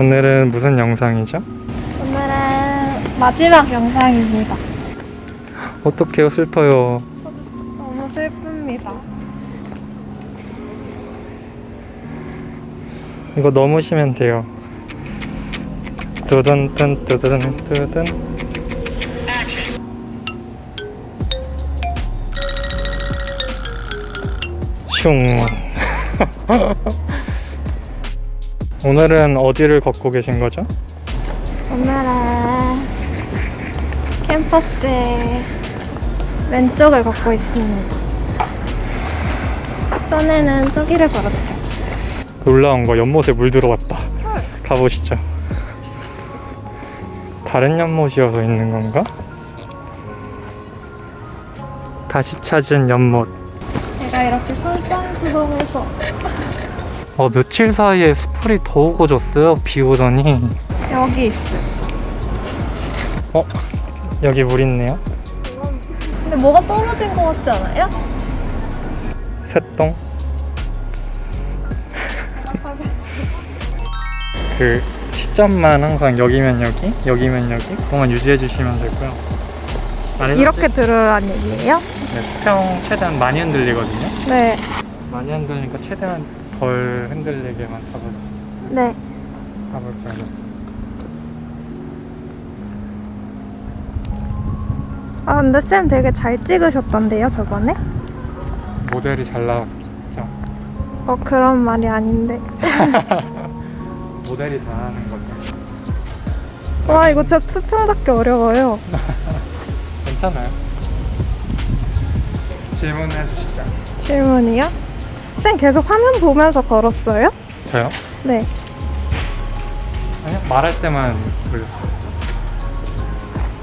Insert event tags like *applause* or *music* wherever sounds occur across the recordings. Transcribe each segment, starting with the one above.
오늘은 무슨 영상이죠? 오늘은 마지막 영상입니다. 어떡해요 슬퍼요 너무 슬픕니다. 이거 넘으시면 돼요 두둔 뜬 두둔 두둔 슝 *laughs* 오늘은 어디를 걷고 계신 거죠? 오늘은 캠퍼스의 왼쪽을 걷고 있습니다. 전에는 저기를 걸었죠. 놀라운 거 연못에 물 들어왔다 가보시죠 다른 연못이어서 있는 건가? 다시 찾은 연못 제가 이렇게 솔선수범해서 어 며칠 사이에 수풀이 더 우거졌어요 비 오더니 여기 있어요. 어 여기 물 있네요 근데 뭐가 떨어진 것 같지 않아요? 새똥 그 시점만 항상 여기면 여기 여기면 여기 그것만 유지해 주시면 되고요 이렇게 들으란 얘기예요? 네, 수평 최대한 많이 흔들리거든요 네. 많이 흔들리니까 최대한 덜 흔들리게만 잡을, 네. 잡을까요 아 근데 쌤 되게 잘 찍으셨던데요 저번에? 모델이 잘 나왔죠 어 그런 말이 아닌데. *laughs* 모델이 다 하는 거죠 와 이거 진짜 수평 잡기 어려워요. *laughs* 괜찮아요 질문해 주시죠 질문이요? 쌤 계속 화면 보면서 걸었어요? 저요? 네. 아니요 말할 때만 돌렸어요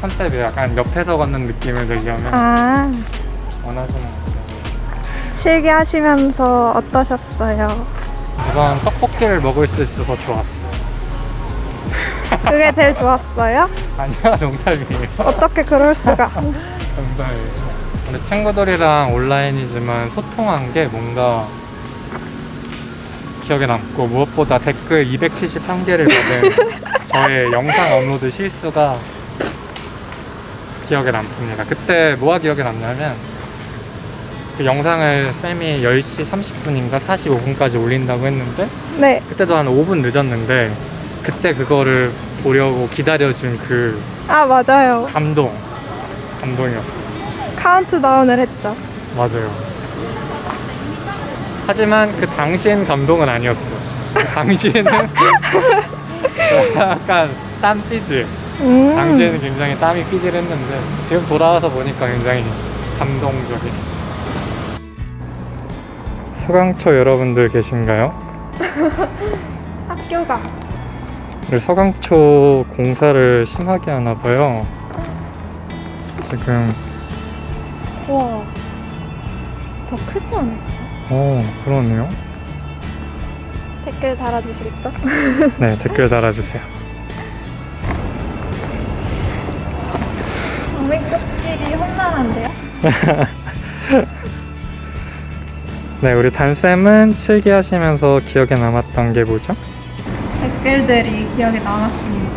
컨셉이 약간 옆에서 걷는 느낌을 내려면 아 원하시는 것대로 칠기 하시면서 어떠셨어요? 우선 떡볶이를 먹을 수 있어서 좋았어요 그게 제일 좋았어요? *laughs* 아니야 농담이에요 어떻게 그럴 수가? 농담이에요 근데 친구들이랑 온라인이지만 소통한 게 뭔가 기억에 남고 무엇보다 댓글 273개를 받은 *laughs* 저의 영상 업로드 실수가 기억에 남습니다. 그때 뭐가 기억에 남냐면 그 영상을 쌤이 10시 30분인가 45분까지 올린다고 했는데 네. 그때도 한 5분 늦었는데 그때 그거를 보려고 기다려준 그 아 맞아요. 감동 감동이었어요. 카운트다운을 했죠. 맞아요. 하지만 그 당시엔 감동은 아니었어. 그 *laughs* 당시에는 *laughs* 약간 땀 삐질. 음. 당시에는 굉장히 땀이 삐질했는데 지금 돌아와서 보니까 굉장히 감동적인. 서강초 여러분들 계신가요? *laughs* 학교가 우리 서강초 공사를 심하게 하나 봐요. 지금 우와 더 크지 않을까? 어 그러네요. 댓글 달아주시겠죠? *laughs* 네 댓글 달아주세요. *laughs* 동맹급끼리 험난한데요? *laughs* 네, 우리 단쌤은 칠기 하시면서 기억에 남았던 게 뭐죠? 댓글들이 기억에 남았습니다.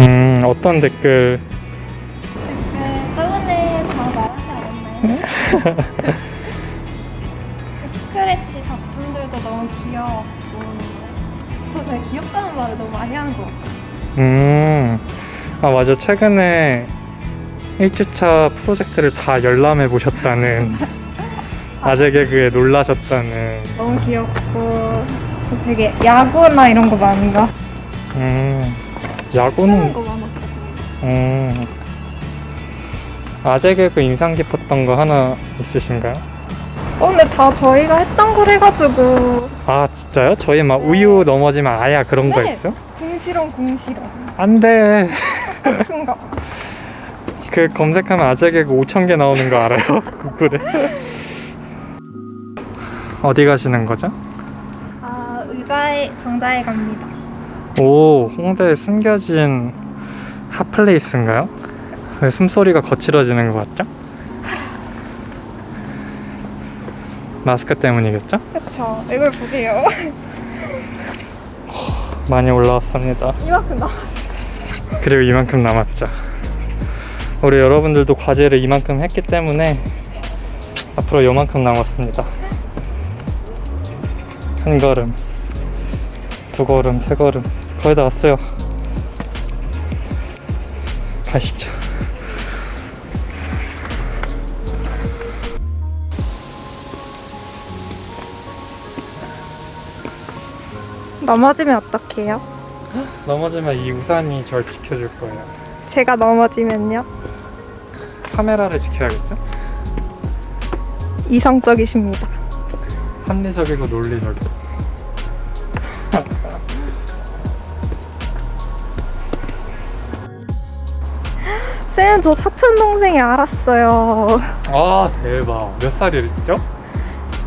음, 어떤? 댓글 스크래치 작품들도 너무 귀여웠고 저 되게 귀엽다는 말을 너무 많이 하는 것 같아요. 음, 아, 맞아. 최근에 1주차 프로젝트를 다 열람해 보셨다는 *laughs* 아재 개그에 놀라셨다는 너무 귀엽고 되게 야구나 이런 거 많이 가. 음, 야구는 거 많았고. 음, 아재 개그 인상 깊었던 거 하나 있으신가요? 어, 근데 다 저희가 했던 걸 해가지고 아 진짜요? 저희 막 우유 넘어지면 아야 그런 거 네. 있어요? 궁시렁 궁시렁 안돼 같은 거. *laughs* 그 검색하면 아재 개그 5천 개 나오는 거 알아요? *laughs* 구글에 어디 가시는 거죠? 아 의자에 정자에 갑니다. 오 홍대에 숨겨진 핫플레이스인가요? 왜 숨소리가 거칠어지는 것 같죠? 마스크 때문이겠죠? 그쵸. 이걸 보게요. *laughs* 많이 올라왔습니다. 이만큼 나. 그리고 이만큼 남았죠. 우리 여러분들도 과제를 이만큼 했기 때문에 앞으로 요만큼 남았습니다. 한 걸음, 두 걸음, 세 걸음 거의 다 왔어요. 가시죠. 넘어지면 어떡해요? 넘어지면 이 우산이 절 지켜줄 거예요. 제가 넘어지면요? 카메라를 지켜야겠죠? 이성적이십니다. 합리적이고 논리적이고. *laughs* 쌤, 저 사촌 동생이 알았어요. 아 대박. 몇 살이랬죠?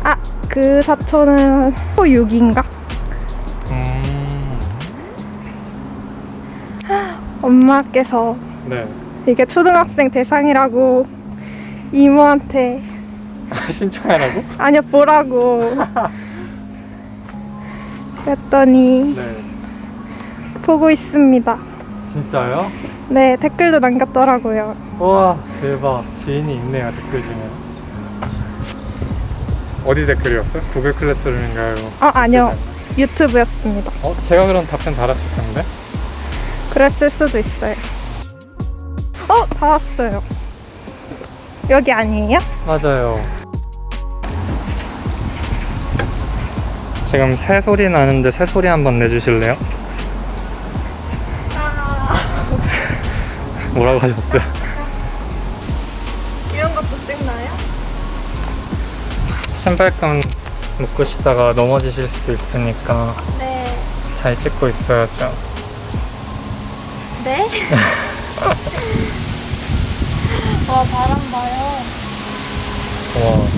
아, 그 사촌은 초 6인가? 엄마께서 네. 이게 초등학생 대상이라고 이모한테 신청하라고? 아니요 보라고 *laughs* 그랬더니 네. 보고 있습니다. 진짜요? 네 댓글도 남겼더라고요. 와 대박. 지인이 있네요 댓글 중에. 어디 댓글이었어요? 구글 클래스룸인가요? 어 아니요 유튜브였습니다. 어 제가 그럼 답변 달았을 텐데. 그랬을 수도 있어요. 어 다 왔어요. 여기 아니에요? 맞아요. 지금 새 소리 나는데 새 소리 한번 내주실래요? 뭐라고 하셨어요? 이런 것도 찍나요? 신발끈 묶으시다가 넘어지실 수도 있으니까 네. 잘 찍고 있어야죠. 네? *laughs* 와 바람 봐요. 와.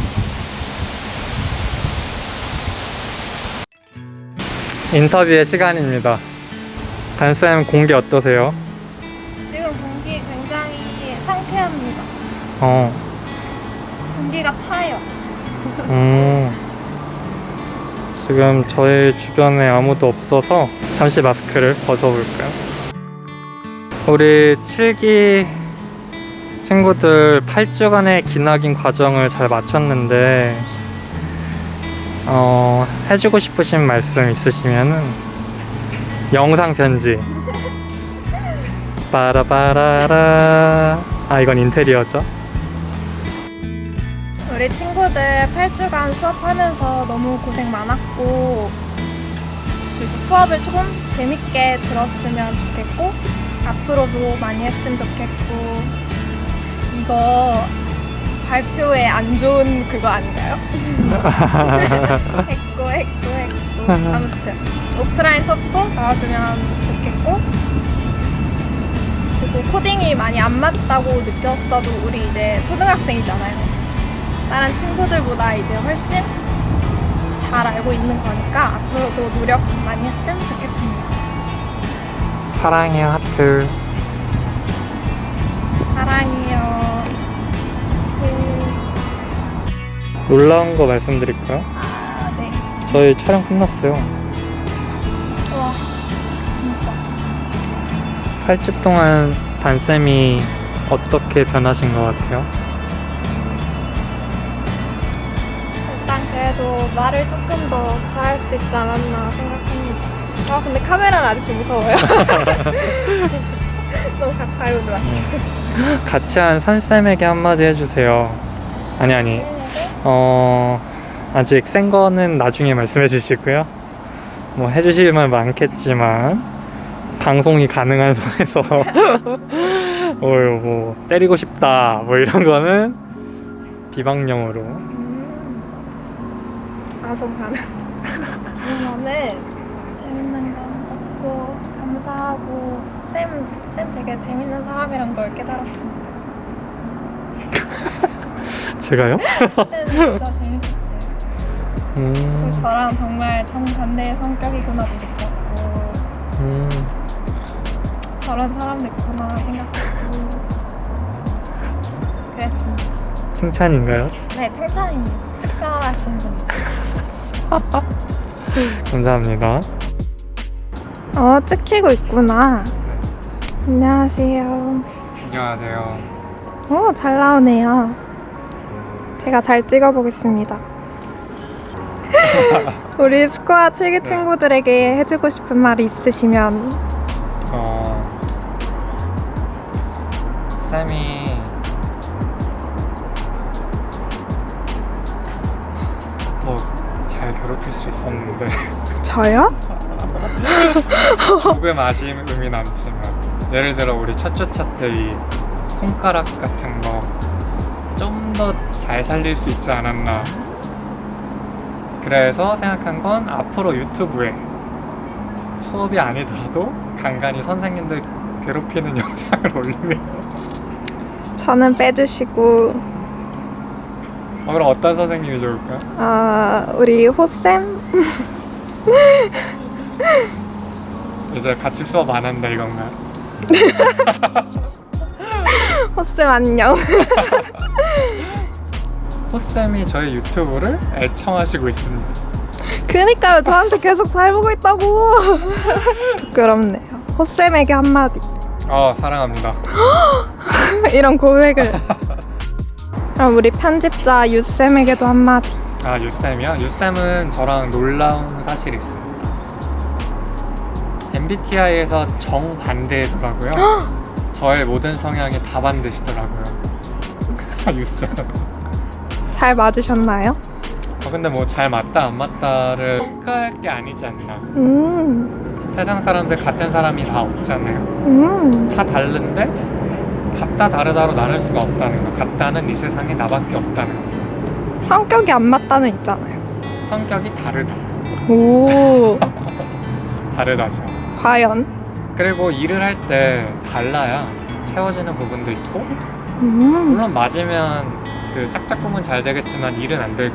인터뷰의 시간입니다. 단쌤 공기 어떠세요? 지금 공기 굉장히 상쾌합니다. 어, 공기가 차요. 음. 지금 저희 주변에 아무도 없어서 잠시 마스크를 벗어볼까요? 우리 7기 친구들 8주간의 기나긴 과정을 잘 마쳤는데 어, 해주고 싶으신 말씀 있으시면은 영상 편지 빠라빠라라 아 이건 인테리어죠? 우리 친구들 8주간 수업하면서 너무 고생 많았고 그리고 수업을 조금 재밌게 들었으면 좋겠고 앞으로도 많이 했으면 좋겠고 이거 발표에 안 좋은 그거 아닌가요? *laughs* 했고 했고 했고 *laughs* 아무튼 오프라인 수업도 나와주면 좋겠고 그리고 코딩이 많이 안 맞다고 느꼈어도 우리 이제 초등학생이잖아요. 다른 친구들보다 이제 훨씬 잘 알고 있는 거니까 앞으로도 노력 많이 했으면 좋겠습니다. 사랑해요 하트 사랑해요. 제... 놀라운 거 말씀드릴까요? 아, 네. 저희 촬영 끝났어요 와, 진짜. 8주 동안 단쌤이 어떻게 변하신 것 같아요? 일단 그래도 말을 조금 더 잘할 수 있지 않았나 생각합니다. 아, 근데 카메라는 아직도 무서워요. *laughs* 너무 가까이 오지 마. 같이 한 선쌤에게 한마디 해주세요 아니 아니 어 아직 센 거는 나중에 말씀해 주시고요 뭐 해주실 말 많겠지만 방송이 가능한 *laughs* 선에서 *laughs* 어, 뭐 때리고 싶다 뭐 이런 거는 비방용으로 음. 방송 가능. 그러면은 재밌는 건 없고 감사하고 쌤, 쌤 되게 재밌는 사람이란 걸 깨달았습니다. *laughs* 제가요? 쌤 진짜 재밌었어요. 그리고 음, 저랑 정말 정반대의 성격이구나도 느꼈고 음, 저런 사람도 있구나 생각했고 그랬습니다. 칭찬인가요? 네, 칭찬입니다. 특별하신 분이죠. *laughs* 감사합니다 어, 찍히고 있구나. 안녕하세요. 안녕하세요. 오, 잘 나오네요. 제가 잘 찍어보겠습니다. *laughs* 우리 스코어 7기 친구들에게 해주고 싶은 말이 있으시면 어, 쌤이 더 잘 괴롭힐 수 있었는데 *laughs* 저요? 조금 아쉬움이 남지만 예를 들어 우리 첫 주차 때 이 손가락 같은 거 좀 더 잘 살릴 수 있지 않았나 그래서 생각한 건 앞으로 유튜브에 수업이 아니더라도 간간히 선생님들 괴롭히는 *laughs* 영상을 올리면 저는 빼주시고 어, 그럼 어떤 선생님이 좋을까? 아 우리 호쌤 이제 같이 수업 안 한다 이건가요? *laughs* 호쌤 안녕. *laughs* 호쌤이 저희 유튜브를 애청하시고 있습니다 그니까요 저한테 계속 잘 보고 있다고. *laughs* 부끄럽네요. 호쌤에게 한마디. 어 사랑합니다 *gasps* 이런 고백을. 그럼 우리 편집자 유쌤에게도 한마디. 아 유쌤이요? 유쌤은 저랑 놀라운 사실이 있습니다. MBTI에서 정반대더라고요. 저의 모든 성향이 다 반대시더라고요. *laughs* 유쌤. 잘 맞으셨나요? 어, 근데 뭐 잘 맞다 안 맞다를 평가할 게 아니지 않나. 음, 세상 사람들 같은 사람이 다 없잖아요. 음. 다 다른데 같다 다르다로 나눌 수가 없다는 거. 같다는 이 세상에 나밖에 없다는 거. 성격이 안 맞다는 있잖아요. 성격이 다르다. 오, *laughs* 다르다죠. 과연? 그리고 일을 할 때 달라야 채워지는 부분도 있고 음, 물론 맞으면 그 짝짝꿍은 잘 되겠지만 일은 안 될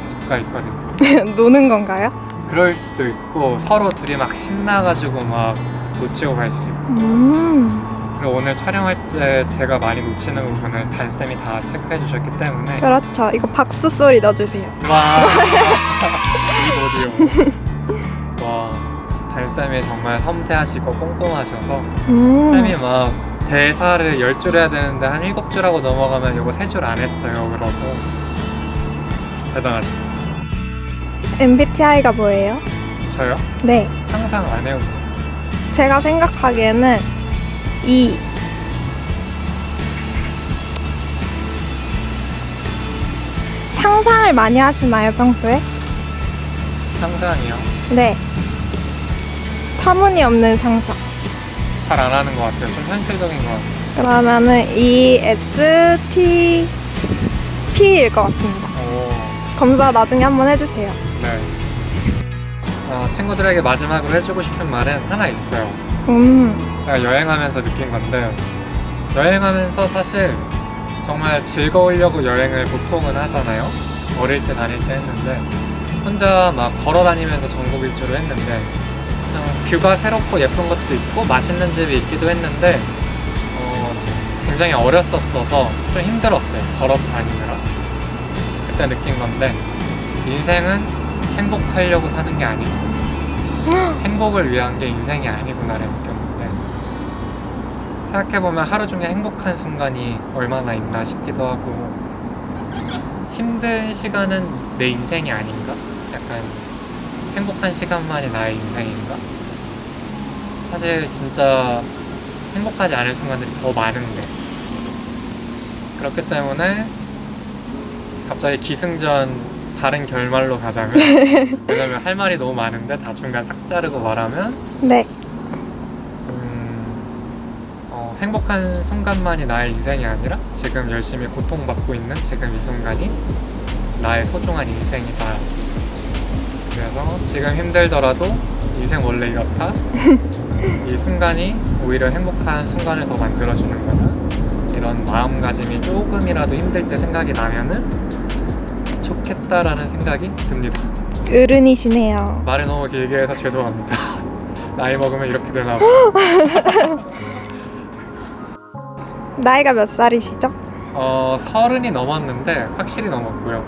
수가 있거든요. *laughs* 노는 건가요? 그럴 수도 있고 서로 둘이 막 신나가지고 막 놓치고 갈 수 있고 음, 그리고 오늘 촬영할 때 제가 많이 놓치는 부분을 단쌤이 다 체크해 주셨기 때문에. 그렇죠. 이거 박수 소리 넣어주세요. 와. *laughs* 이보디오 와. 단쌤이 정말 섬세하시고 꼼꼼하셔서 음, 쌤이 막 대사를 열 줄 해야 되는데 한 일곱 줄 하고 넘어가면 이거 세 줄 안 했어요. 그러고. 대단하죠 MBTI가 뭐예요? 저요? 네, 항상 안 해요. 제가 생각하기에는 E. 상상을 많이 하시나요, 평소에? 항상이요 네. 터무니없는 상상. 잘 안 하는 것 같아요 좀 현실적인 것 같아요 그러면은 E, S, T, P일 것 같습니다. 오, 검사 나중에 한번 해주세요. 네 어, 친구들에게 마지막으로 해주고 싶은 말은 하나 있어요 음, 제가 여행하면서 느낀 건데 여행하면서 사실 정말 즐거우려고 여행을 보통은 하잖아요. 어릴 때 다닐 때 했는데 혼자 막 걸어 다니면서 전국 일주를 했는데 그냥 뷰가 새롭고 예쁜 것도 있고 맛있는 집이 있기도 했는데 어, 굉장히 어렸었어서 좀 힘들었어요. 걸어서 다니느라 그때 느낀 건데 인생은 행복하려고 사는 게 아니고 행복을 위한 게 인생이 아니구나를 느꼈는데 생각해보면 하루 중에 행복한 순간이 얼마나 있나 싶기도 하고 힘든 시간은 내 인생이 아닌가? 약간 행복한 시간만이 나의 인생인가? 사실 진짜 행복하지 않은 순간들이 더 많은데 그렇기 때문에 갑자기 기승전 다른 결말로 가자면 *laughs* 왜냐면 할 말이 너무 많은데 다 중간 싹 자르고 말하면 네. 음, 어, 행복한 순간만이 나의 인생이 아니라 지금 열심히 고통받고 있는 지금 이 순간이 나의 소중한 인생이다. 그래서 지금 힘들더라도 인생 원래 이렇다. *laughs* 이 순간이 오히려 행복한 순간을 더 만들어주는 거다. 이런 마음가짐이 조금이라도 힘들 때 생각이 나면은 좋겠다라는 생각이 듭니다. 어른이시네요. 말을 너무 길게 해서 죄송합니다. *laughs* 나이 먹으면 이렇게 되나 봐. *laughs* 나이가 몇 살이시죠? 어, 서른이 넘었는데 확실히 넘었고요.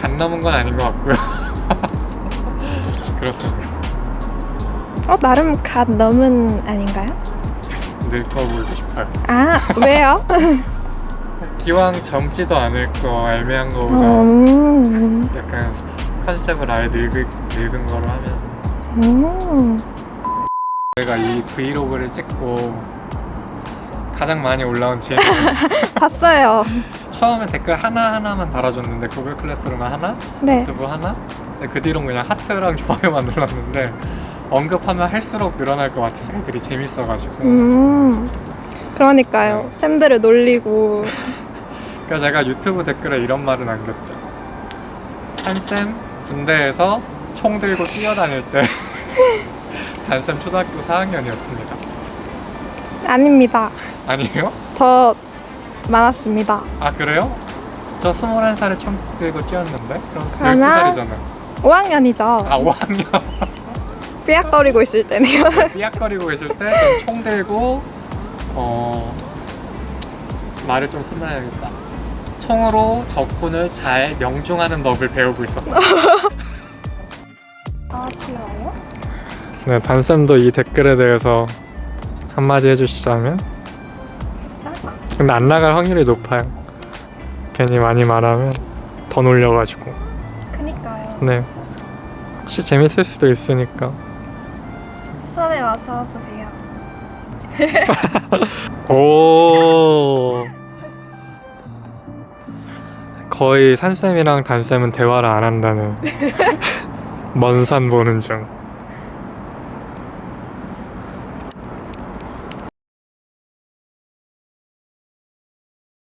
간 넘은 건 아닌 것 같고요. *laughs* 그렇습니다. 어 나름 갓 넘은 아닌가요? 늙어 보이고 싶어요. 아 왜요? 기왕 젊지도 않을 거 애매한 거보다 음, 약간 스타- 컨셉을 아예 늙은, 늙은 거로 하면 음. 저희가 이 브이로그를 찍고 가장 많이 올라온 질문 *laughs* 봤어요. 처음에 댓글 하나하나만 달아줬는데 구글 클래스룸은 하나 네. 유튜브 하나 근데 그 뒤로 그냥 하트랑 좋아요만 눌렀는데 언급하면 할수록 늘어날 것 같아서 애들이 재밌어가지고 음. 그러니까요. 쌤들을 놀리고 *laughs* 그래서 제가 유튜브 댓글에 이런 말을 남겼죠 한쌤 군대에서 총 들고 뛰어다닐 때 *laughs* 단쌤 초등학교 4학년이었습니다 아닙니다. 아니에요? 더 많았습니다. 아 그래요? 저 21살에 총 들고 뛰었는데? 그럼 하나? 12살이잖아 5학년이죠. 아 5학년 *laughs* 삐약거리고 있을 때네요. 삐약거리고 계실 때총 들고 어 말을 좀 쓰나야겠다. 총으로 적군을 잘 명중하는 법을 배우고 있었어요. *laughs* 아 귀여워요? 네, 단쌤도 이 댓글에 대해서 한마디 해주시자면? 근데 안 나갈 확률이 높아요. 괜히 많이 말하면 더 놀려가지고. 그니까요. 네. 혹시 재밌을 수도 있으니까. 수업에 와서 보세요. *laughs* 오. 거의 산쌤이랑 단쌤은 대화를 안 한다는. *laughs* 먼 산 보는 중.